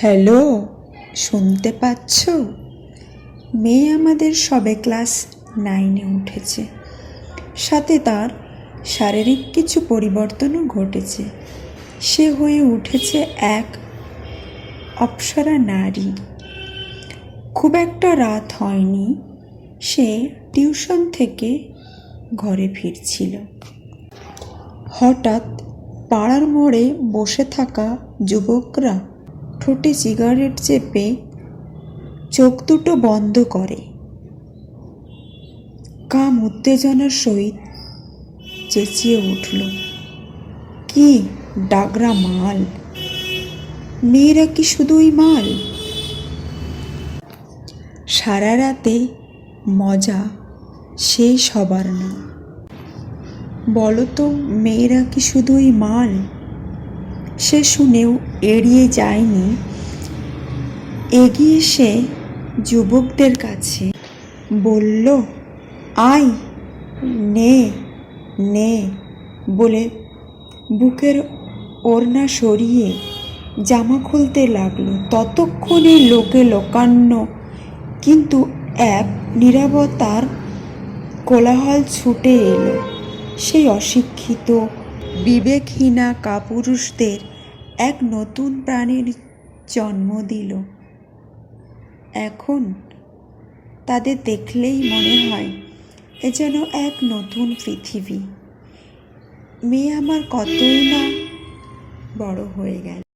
Hello, শুনতে পাচ্ছ? মেয়ে আমাদের সবে ক্লাস নাইনে উঠেছে। সাথে তার শারীরিক কিছু পরিবর্তনও ঘটেছে। সে হয়ে উঠেছে এক অপ্সরা নারী। খুব একটা রাত হয়নি, সে টিউশন থেকে ঘরে ফিরছিল। হঠাৎ পাড়ার মোড়ে বসে থাকা যুবকরা ঠোঁটে সিগারেট চেপে চোখ দুটো বন্ধ করে। কাম উত্তেজনার সহিত চেঁচিয়ে উঠল, কি ডাগরা মাল? মেয়েরা কি শুধুই মাল? সারা রাতে মজা সেই সবার না বলো তো, মেয়েরা কি শুধুই মাল? সে শুনেও এড়িয়ে যায়নি। এগিয়ে সে যুবকদের কাছে বলল, আয়, নে নে, বলে বুকের ওড়না সরিয়ে জামা খুলতে লাগল। ততক্ষণে লোকে লোকান্ন, কিন্তু এক নিরাপত্তার কোলাহল ছুটে এলো। সেই অশিক্ষিত, বিবেকহীনা কাপুরুষদের এক নতুন প্রাণীর জন্ম দিল। এখন তাদের দেখলেই মনে হয় এ যেন এক নতুন পৃথিবী। মেয়ে আমার কতই না বড় হয়ে গেল।